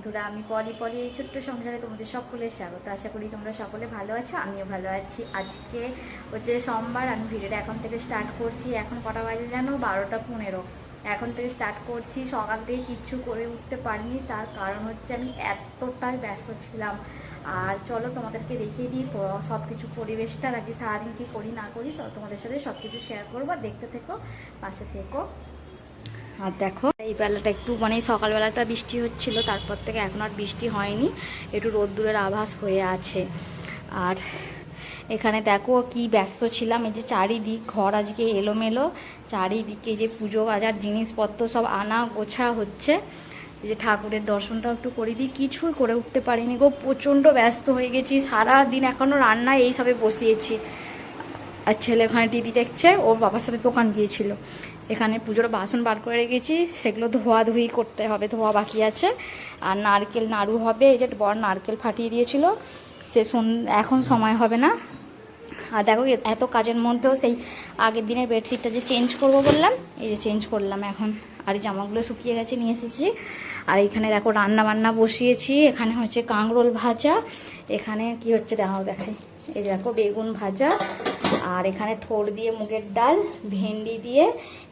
বন্ধুরা, আমি পলি পলি এই ছোট্ট সংসারে তোমাদের সকলের স্বাগত। আশা করি তোমরা সকলে ভালো আছো, আমিও ভালো আছি। আজকে হচ্ছে সোমবার, আমি ভিডিওটা এখন থেকে স্টার্ট করছি। এখন কটা বাজে জানো? বারোটা পনেরো। এখন থেকে স্টার্ট করছি। সকাল থেকে কিচ্ছু করে উঠতে পারিনি। তার কারণ হচ্ছে আমি এতটাই ব্যস্ত ছিলাম। আর চলো তোমাদেরকে দেখিয়ে দিই সব কিছু পরিবেশটা। রাখি সারাদিন কী করি, না করি তোমাদের সাথে সব কিছু শেয়ার করব। দেখতে থেকো, পাশে থেকো। আর দেখো, এই বেলাটা একটু মানে সকালবেলাটা বৃষ্টি হচ্ছিল, তারপর থেকে এখন আর বৃষ্টি হয়নি, একটু রোদ্দুরের আভাস হয়ে আছে। আর এখানে দেখো কি ব্যস্ত ছিলাম, এই যে চারিদিক ঘর আজকে এলোমেলো, চারিদিকে যে পুজো বাজার জিনিসপত্র সব আনা গোছা হচ্ছে। এই যে ঠাকুরের দর্শনটাও একটু করে দিই কিছুই করে উঠতে পারিনি গো, প্রচণ্ড ব্যস্ত হয়ে গেছি সারা দিন এখনও রান্না এই সবে বসিয়েছি। আর ছেলে ওখানে টিভি দেখছে, ওর বাবার সাথে দোকান গিয়েছিল। এখানে পুজোর বাসন বার করে রেখেছি, সেগুলো ধোয়া ধুই করতে হবে, ধোয়া বাকি আছে। আর নারকেল, নাড়ু হবে, এই যে বড় নারকেল ফাটিয়ে দিয়েছিল, সে এখন সময় হবে না। আর দেখো এত কাজের মধ্যেও সেই আগের দিনের বেডশিটটা যে চেঞ্জ করব বললাম, এই যে চেঞ্জ করলাম এখন। আর এই জামাগুলো শুকিয়ে গেছে, নিয়ে এসেছি। আর এখানে দেখো, রান্না বান্না বসিয়েছি, এখানে হচ্ছে কাঁকরোল ভাজা, এখানে কি হচ্ছে, দেখাও দেখাই এই দেখো, বেগুন ভাজা আর এখানে থোড় দিয়ে মুগের ডাল, ভেন্ডি দিয়ে,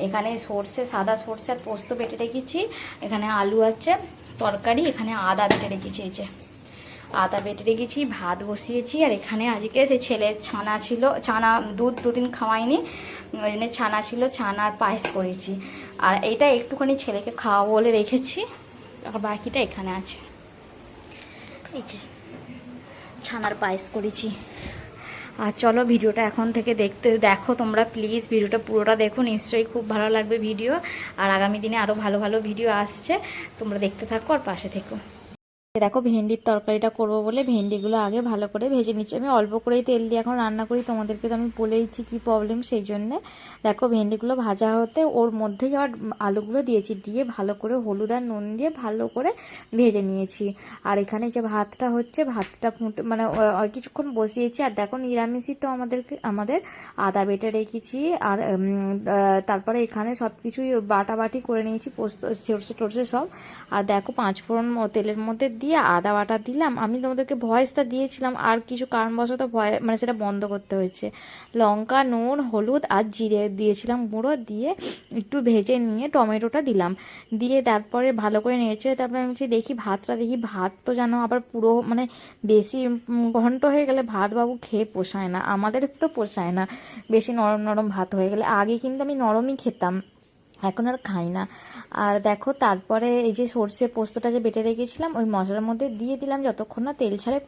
এখানে সর্ষে, সাদা সর্ষে আর পোস্ত বেটে রেখেছি। এখানে আলু আছে, তরকারি, এখানে আদা বেটে রেখেছি, এই যে। আদা বেটে রেখেছি, ভাত বসিয়েছি, আর এখানে আজকে সে ছেলের ছানা ছিল, ছানা, দুধ দুদিন খাওয়াইনি, ওই জন্য ছানা ছিল ছানার পায়েস করেছি। আর এইটা একটুখানি ছেলেকে খাওয়া বলে রেখেছি, আর বাকিটা এখানে আছে। এই যে, ছানার পায়েস করেছি। আর চলো ভিডিওটা এখন থেকে দেখতে দেখো তোমরা প্লিজ ভিডিওটা পুরোটা দেখো, নিশ্চয়ই খুব ভালো লাগবে ভিডিও আর আগামী দিনে আরও ভালো ভালো ভিডিও আসছে, তোমরা দেখতে থাকো আর পাশে থেকো। দেখো ভেন্ডির তরকারিটা করব বলে ভেন্ডিগুলো আগে ভালো করে ভেজে নিচ্ছি। আমি অল্প করেই তেল দিয়ে এখন রান্না করি। তোমাদেরকে তো আমি বলেইছি কী প্রবলেম সেই জন্যে। দেখো ভেন্ডিগুলো ভাজা হতে ওর মধ্যেই আবার আলুগুলো দিয়েছি। দিয়ে ভালো করে হলুদ আর নুন দিয়ে ভালো করে ভেজে নিয়েছি। আর এখানে যে ভাতটা হচ্ছে, ভাতটা ফুটে মানে কিছুক্ষণ বসিয়েছি। আর দেখো নিরামিষই তো আমাদেরকে, আমাদের আদা বেটে রেখেছি। আর তারপরে এখানে সব কিছুই বাটাবাটি করে নিয়েছি, পোস্ত সরষে টরষে সব। আর দেখো পাঁচ ফোড়ন তেলের মধ্যে দিয়ে আদা বাটা দিলাম। আমি তোমাদেরকে ভয়েসটা দিয়েছিলাম, আর কিছু কারণবশত ভয় মানে সেটা বন্ধ করতে হয়েছে। লঙ্কা, নুন, হলুদ আর জিরে দিয়েছিলাম গুঁড়ো দিয়ে একটু ভেজে নিয়ে টমেটোটা দিলাম। দিয়ে তারপরে ভালো করে নেড়েছে তারপরে আমি দেখি ভাতটা, দেখি ভাত তো যেন আবার পুরো মানে বেশি ঘন্ট হয়ে গেলে ভাত বাবু খেয়ে পোষায় না। আমাদের তো পোষায় না। বেশি নরম নরম ভাত হয়ে গেলে। আগে কিন্তু আমি নরমই খেতাম। এখন আর খাই না। আর দেখো, তারপরে এই যে সর্ষে পোস্তটা যে বেটে রেখেছিলাম, ওই মশলার মধ্যে দিয়ে দিলাম যতক্ষণ না তেল ছাড়ে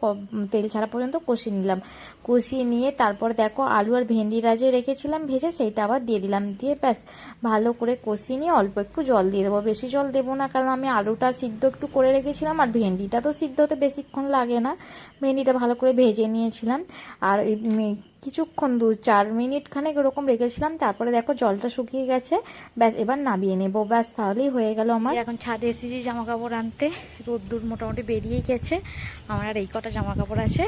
তেল ছাড়া পর্যন্ত কষিয়ে নিলাম। কষিয়ে নিয়ে তারপর দেখো, আলু আর ভেন্ডিটা যে রেখেছিলাম ভেজে, সেইটা আবার দিয়ে দিলাম। দিয়ে ব্যাস, ভালো করে কষিয়ে নিয়ে অল্প একটু জল দিয়ে দেবো। বেশি জল দেবো না, কারণ আমি আলুটা সিদ্ধ একটু করে রেখেছিলাম, আর ভেন্ডিটা তো সিদ্ধ হতে বেশিক্ষণ লাগে না। ভেন্ডিটা ভালো করে ভেজে নিয়েছিলাম। আর কিছুক্ষণ, দু চার মিনিট খানেক ওরকম রেখেছিলাম, তারপরে দেখো জলটা শুকিয়ে গেছে, ব্যাস এবার নামিয়ে নেব, ব্যাস তাহলেই হয়ে গেল আমার। এখন ছাদে এসেছি জামা কাপড় আনতে, রোদ্দুর মোটামুটি বেরিয়েই গেছে, আমার আর এই কটা জামা কাপড় আছে,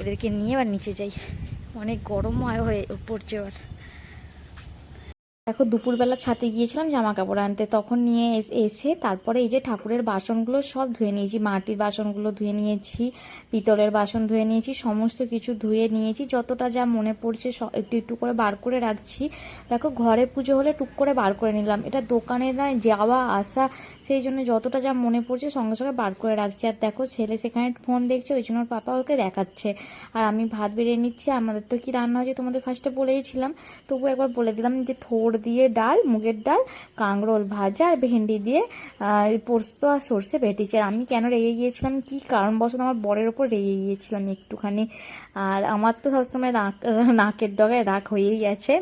এদেরকে নিয়ে এবার নিচে যাই। অনেক গরম হয়, পড়ছে এবার। দেখো, দুপুরবেলা ছাতে গিয়েছিলাম জামা কাপড় আনতে। তখন নিয়ে এস- তারপরে এই যে ঠাকুরের বাসনগুলো সব ধুয়ে নিয়েছি, মাটির বাসনগুলো ধুয়ে নিয়েছি, পিতলের বাসন ধুয়ে নিয়েছি, সমস্ত কিছু ধুয়ে নিয়েছি। যতটা যা মনে পড়ছে একটু একটু করে বার করে রাখছি। দেখো, ঘরে পুজো হলে টুক করে বার করে নিলাম। এটা দোকানে নয় যাওয়া, আসা, সেই জন্য যতটা যা মনে পড়ছে সঙ্গে সঙ্গে বার করে রাখছি। আর দেখো, ছেলে সেখানে ফোন দেখছে, ওই জন্য ওর পাপা ওকে দেখাচ্ছে। আর আমি ভাত বেরিয়ে নিচ্ছি, আমাদের তো কি রান্না হয়েছে তোমাদের ফার্স্টে বলেইছিলাম। তবু একবার বলে দিলাম যে থোড় দিয়ে ডাল, মুগের ডাল, কাঁকরোল ভাজা আর ভেন্ডি দিয়ে পোস্ত আর সর্ষে ভেটেছে। আর আমি কেন রেগে গিয়েছিলাম? কি কারণবশত আমার বরের ওপর রেগে গিয়েছিলাম একটুখানি। আর আমার তো সবসময় নাক নাকের ডগায় রাগ হয়েই গেছে।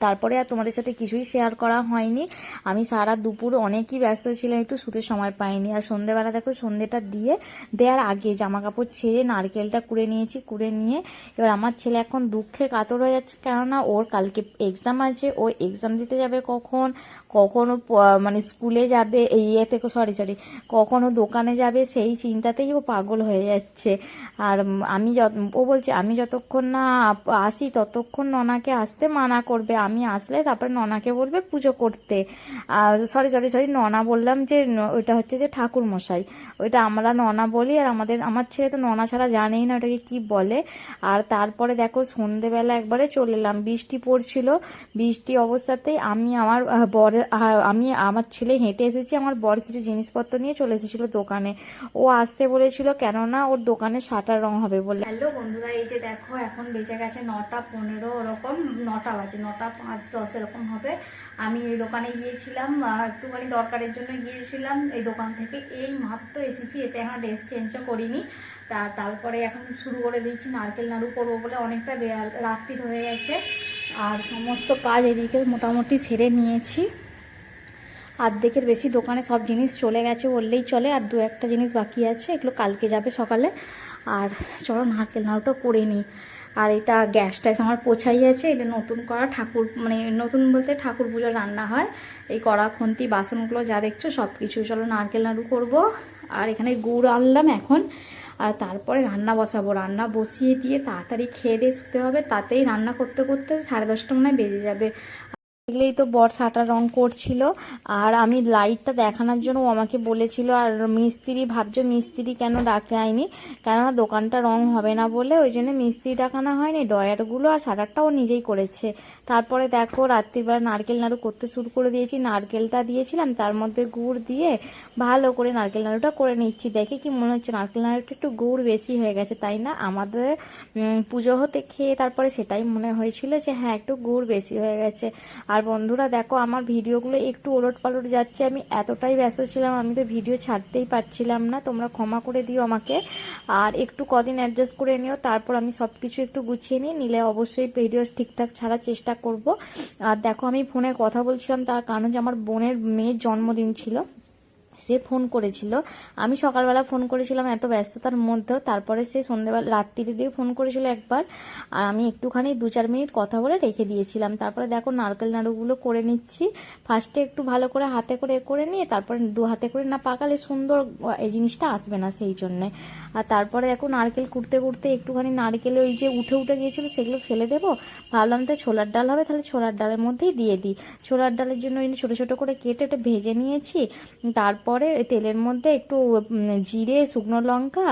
তারপরে আর তোমাদের সাথে কিছুই শেয়ার করা হয়নি। আমি সারা দুপুর অনেকই ব্যস্ত ছিলাম, একটু শুতে সময় পাইনি। আর সন্ধেবেলা দেখো, সন্ধেটা দিয়ে দেওয়ার আগে জামা কাপড় ছেড়ে নারকেলটা কুড়ে নিয়েছি, কুড়ে নিয়ে এবার আমার ছেলে এখন দুঃখে কাতর হয়ে যাচ্ছে, কেননা ওর কালকে এক্সাম আছে, ও এক্সাম দিতে যাবে কখন? কখনো প- মানে স্কুলে যাবে? এই ইয়ে থেকে সরি সরি কখনো দোকানে যাবে? সেই চিন্তাতেই ও পাগল হয়ে যাচ্ছে। আর আমি ও বলছে, আমি যতক্ষণ না আসি, ততক্ষণ ননাকে আসতে মানা করবে। আমি আসলে তারপরে ননাকে বলবে পুজো করতে। আর সরি সরি সরি ননা বললাম যে, ওইটা হচ্ছে যে ঠাকুর মশাই। ওইটা আমরা ননা বলি আর আমাদের, আমার ছেলে তো ননা ছাড়া জানেই না ওটাকে কি বলে। আর তারপরে দেখো সন্ধেবেলা একবারে চলে এলাম। বৃষ্টি পড়ছিল। বৃষ্টি অবস্থাতেই আমি আমার বরের আমি আমার ছেলে হেঁটে এসেছি। আমার বর কিছু জিনিসপত্র নিয়ে চলে এসেছিল দোকানে। ও আসতে বলেছিল, কেননা ওর দোকানে শাটার রং হবে বলে। হ্যালো বন্ধুরা, এই যে দেখো, এখন বেঁচে গেছে নটা পনেরো, ওরকম নটা বাজে। নটা পাঁচ দশ এরকম হবে। আমি এই দোকানে গিয়েছিলাম একটুখানি দরকারের জন্য গিয়েছিলাম। এই দোকান থেকে এই মাত্র এসেছি, এসে এখন ড্রেস চেঞ্জও করিনি। তা, তারপরে এখন শুরু করে দিয়েছি, নারকেল নাড়ু করব বলে অনেকটা রাত্রির হয়ে গেছে। আর সমস্ত কাজ এদিকে মোটামুটি সেরে নিয়েছি। আর্ধেকের বেশি দোকানে সব জিনিস চলে গেছে বললেই চলে, আর দু একটা জিনিস বাকি আছে, এগুলো কালকে যাবে সকালে। আর চলো নারকেল নাড়ুটা করে নিই। আর এটা গ্যাস ট্যাস আমার পোছাই আছে, এটা নতুন করা ঠাকুর মানে নতুন বলতে ঠাকুর পুজো রান্না হয়। এই কড়া, খুন্তি, বাসনগুলো যা দেখছ সব কিছু চলো নারকেল নাড়ু করব। আর এখানে গুড় আনলাম এখন, আর তারপরে রান্না বসাবো। রান্না বসিয়ে দিয়ে তাড়াতাড়ি খেয়ে দিয়ে শুতে হবে, তাতেই রান্না করতে করতে সাড়ে দশটা মনে বেজে যাবে। দেখলেই তো বর সাটা রং করছিল। আর আমি লাইটটা দেখানোর জন্য আমাকে বলেছিল, আর মিস্ত্রি ভাবছ মিস্ত্রি কেন ডাকে আইনি? কেননা দোকানটা রং হবে না বলে ওই জন্য মিস্ত্রি ডাকানো হয়নি ডয়ারগুলো আর শাটারটা ও নিজেই করেছে। তারপরে দেখো রাত্রিবেলা নারকেল নাড়ু করতে শুরু করে দিয়েছি, নারকেলটা দিয়েছিলাম, তার মধ্যে গুড় দিয়ে ভালো করে নারকেল নাড়ুটা করে নিচ্ছি। দেখে কি মনে হচ্ছে, নারকেল নাড়ুটা একটু গুড় বেশি হয়ে গেছে, তাই না? আমাদের পুজো হতে খেয়ে তারপরে সেটাই মনে হয়েছিল যে হ্যাঁ একটু গুড় বেশি হয়ে গেছে। আর বন্ধুরা দেখো, আমার ভিডিওগুলো একটু ওলট পালট যাচ্ছে, আমি এতটাই ব্যস্ত ছিলাম, আমি তো ভিডিও ছাড়তেই পারছিলাম না, তোমরা ক্ষমা করে দিও আমাকে। আর একটু কদিন অ্যাডজাস্ট করে নিও, তারপর আমি সব কিছু একটু গুছিয়ে নিই, নিলে অবশ্যই ভিডিও ঠিকঠাক ছাড়ার চেষ্টা করব। আর দেখো, আমি ফোনে কথা বলছিলাম, তার কারণ যে আমার বোনের মেয়ের জন্মদিন ছিল। সে ফোন করেছিল। আমি সকালবেলা ফোন করেছিলাম এত ব্যস্ততার মধ্যেও। তারপরে সে সন্ধ্যেবেলা রাত্রির দিয়ে ফোন করেছিল একবার। আর আমি একটুখানি দু চার মিনিট কথা বলে রেখে দিয়েছিলাম। তারপরে দেখো নারকেল নাড়ুগুলো করে নিচ্ছি। ফার্স্টে একটু ভালো করে হাতে করে করে নিয়ে, তারপরে দু হাতে করে না পাকালে সুন্দর এই জিনিসটা আসবে না সেই জন্যে। আর তারপরে দেখো নারকেল কুড়তে কুড়তে একটুখানি নারকেলে ওই যে উঠে উঠে গিয়েছিল, সেগুলো ফেলে দেবো। ভাবলাম তো ছোলার ডাল হবে, তাহলে ছোলার ডালের মধ্যেই দিয়ে দিই। ছোলার ডালের জন্য ছোটো ছোটো করে কেটে ওটা ভেজে নিয়েছি। তারপরে ওই তেলের মধ্যে একটু জিরে, শুকনো লঙ্কা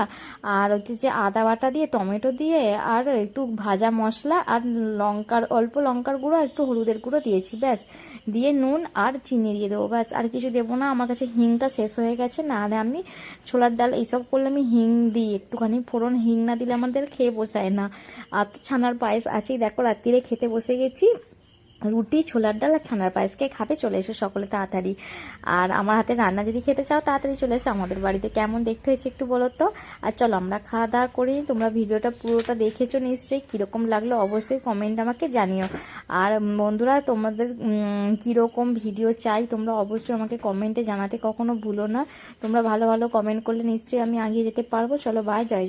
আর হচ্ছে যে আদা বাটা দিয়ে, টমেটো দিয়ে আর একটু ভাজা মশলা আর লঙ্কার, অল্প লঙ্কার গুঁড়ো আর একটু হলুদের গুঁড়ো দিয়েছি, ব্যাস। দিয়ে নুন আর চিনি দিয়ে দেবো, ব্যাস। আর কিছু দেবো না, আমার কাছে হিংটা শেষ হয়ে গেছে, না হলে আমি ছোলার ডাল এইসব করলে আমি হিং দিই, একটুখানি ফোড়ন হিং না দিলে আমাদের খেয়ে বসায় না। আর তো ছানার পায়েস আছেই, দেখো রাত্রিরে খেতে বসে গেছি। রুটি, ছোলার ডাল আর ছানার পায়েসকে খাবে, চলে এসো সকলে তাড়াতাড়ি। আর আমার হাতে রান্না যদি খেতে চাও, তাড়াতাড়ি চলে এসো আমাদের বাড়িতে। কেমন দেখতে হয়েছে একটু বলো তো? আর চলো আমরা খাওয়া দাওয়া করি। তোমরা ভিডিওটা পুরোটা দেখেছ নিশ্চয়ই। কীরকম লাগল অবশ্যই কমেন্ট আমাকে জানিও। আর বন্ধুরা, তোমাদের কীরকম ভিডিও চাই, তোমরা অবশ্যই আমাকে কমেন্টে জানাতে কখনো ভুলো না। তোমরা ভালো ভালো কমেন্ট করলে নিশ্চয়ই আমি এগিয়ে যেতে পারব। চলো বাই জয়